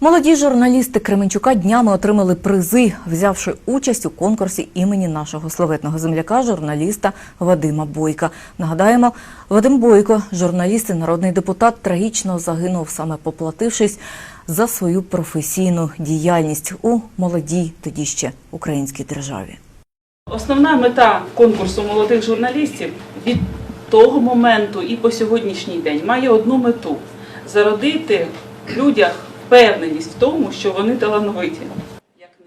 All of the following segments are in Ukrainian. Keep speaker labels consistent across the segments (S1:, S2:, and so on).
S1: Молоді журналісти Кременчука днями отримали призи, взявши участь у конкурсі імені нашого славетного земляка, журналіста Вадима Бойка. Нагадаємо, Вадим Бойко, журналіст і народний депутат, трагічно загинув, саме поплатившись за свою професійну діяльність у молодій тоді ще українській державі.
S2: Основна мета конкурсу молодих журналістів від того моменту і по сьогоднішній день має одну мету зародити людях впевненість в тому, що вони талановиті.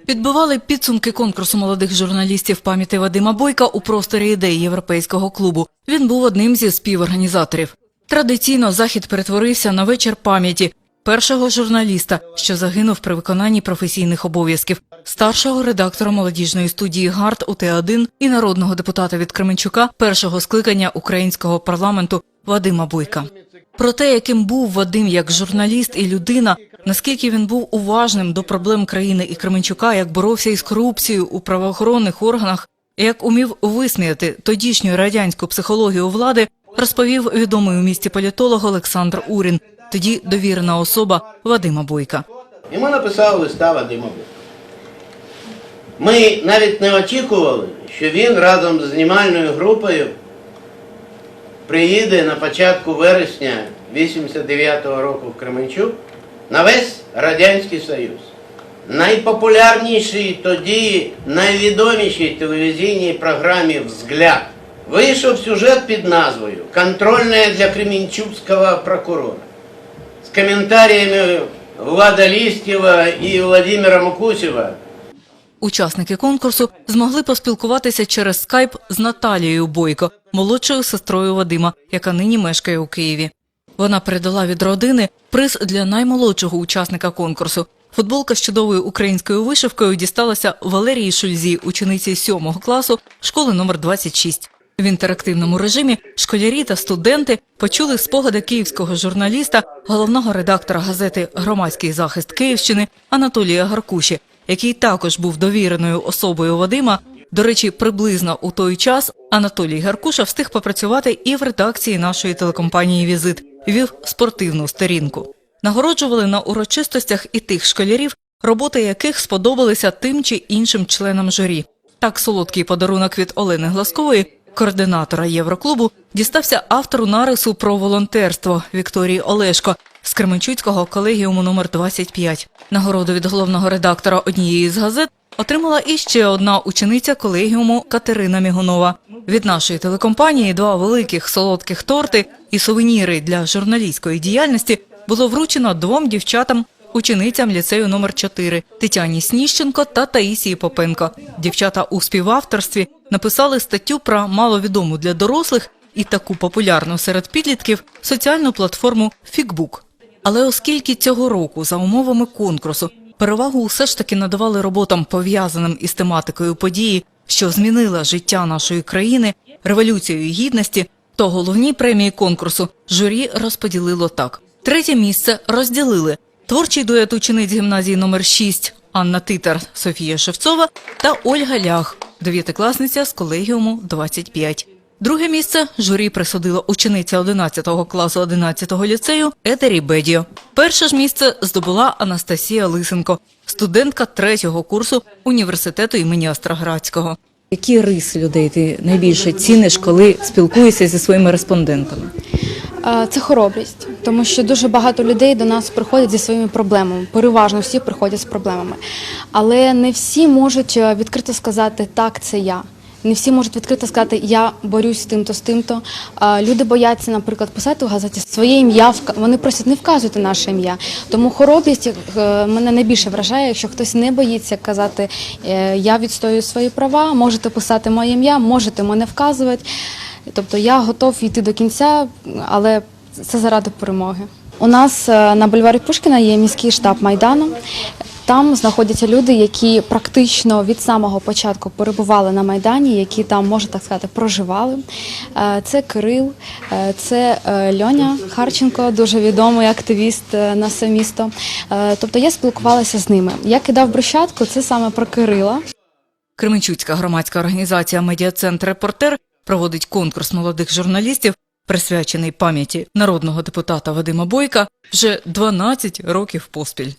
S1: Підбивали підсумки конкурсу молодих журналістів пам'яті Вадима Бойка у просторі ідей європейського клубу. Він був одним зі співорганізаторів. Традиційно захід перетворився на вечір пам'яті першого журналіста, що загинув при виконанні професійних обов'язків, старшого редактора молодіжної студії ГАРД УТ-1 і народного депутата від Кременчука першого скликання українського парламенту Вадима Бойка. Про те, яким був Вадим як журналіст і людина, наскільки він був уважним до проблем країни і Кременчука, як боровся із корупцією у правоохоронних органах, і як умів висміяти тодішню радянську психологію влади, розповів відомий у місті політолог Олександр Урін, тоді довірена особа Вадима Бойка.
S3: І ми написали листа Вадима Бойка. Ми навіть не очікували, що він разом з знімальною групою приїде на початку вересня 89-го року в Кременчук на весь Радянський Союз. Найпопулярнішій тоді, найвідомішій телевізійній програмі «Взгляд» вийшов сюжет під назвою «Контрольная для Кременчугского прокурора» с комментариями Влада Листьева и Владимира Мукусева.
S1: Учасники конкурсу змогли поспілкуватися через скайп з Наталією Бойко, молодшою сестрою Вадима, яка нині мешкає у Києві. Вона передала від родини приз для наймолодшого учасника конкурсу. Футболка з чудовою українською вишивкою дісталася Валерії Шульзі, учениці 7 класу школи номер 26. В інтерактивному режимі школярі та студенти почули спогади київського журналіста, головного редактора газети Громадський захист Київщини Анатолія Гаркуші, який також був довіреною особою Вадима. До речі, приблизно у той час Анатолій Гаркуша встиг попрацювати і в редакції нашої телекомпанії Візит вів спортивну сторінку. Нагороджували на урочистостях і тих школярів, роботи яких сподобалися тим чи іншим членам журі. Так, солодкий подарунок від Олени Гласкової, координатора Євроклубу, дістався автору нарису про волонтерство Вікторії Олешко з Кременчуцького колегіуму номер 25. Нагороду від головного редактора однієї з газет отримала і ще одна учениця колегіуму Катерина Мігунова. Від нашої телекомпанії два великих солодких торти і сувеніри для журналістської діяльності було вручено двом дівчатам. Ученицям ліцею номер 4 Тетяні Сніщенко та Таїсії Попенко. Дівчата у співавторстві написали статтю про маловідому для дорослих і таку популярну серед підлітків соціальну платформу Фікбук. Але оскільки цього року за умовами конкурсу перевагу все ж таки надавали роботам, пов'язаним із тематикою події, що змінила життя нашої країни, революцією гідності, то головні премії конкурсу журі розподілило так: третє місце розділили творчий дует учениць гімназії номер 6 Анна Титар, Софія Шевцова та Ольга Лях, дев'ятикласниця з колегіуму 25. Друге місце журі присудила учениця 11 класу 11 ліцею Етері Бедіо. Перше ж місце здобула Анастасія Лисенко, студентка третього курсу університету імені Остроградського. Які риси людей ти найбільше ціниш, коли спілкуєшся зі своїми респондентами?
S4: Це хоробрість, тому що дуже багато людей до нас приходять зі своїми проблемами. Переважно всі приходять з проблемами. Але не всі можуть е, відкрито сказати так, це я. Не всі можуть відкрито сказати Я борюсь з тим-то, з тим-то. Люди бояться, наприклад, писати в газеті своє ім'я. Вони просять не вказувати наше ім'я. Тому хоробрість е, мене найбільше вражає, якщо хтось не боїться казати е, Я відстоюю свої права, можете писати моє ім'я, можете мене вказувати. Тобто я готов йти до кінця, але це заради перемоги. У нас е, на бульварі Пушкіна є міський штаб Майдану. Там знаходяться люди, які практично від самого початку перебували на Майдані, які там, можна так сказати, проживали. Е, Це Кирил, е, це е, Льоня Харченко, дуже відомий активіст на все місто. Тобто я спілкувалася з ними. Я кидав брусчатку, це саме про Кирила.
S1: Кременчуцька громадська організація Медіацентр Репортер проводить конкурс молодих журналістів, присвячений пам'яті народного депутата Вадима Бойка, вже 12 років поспіль.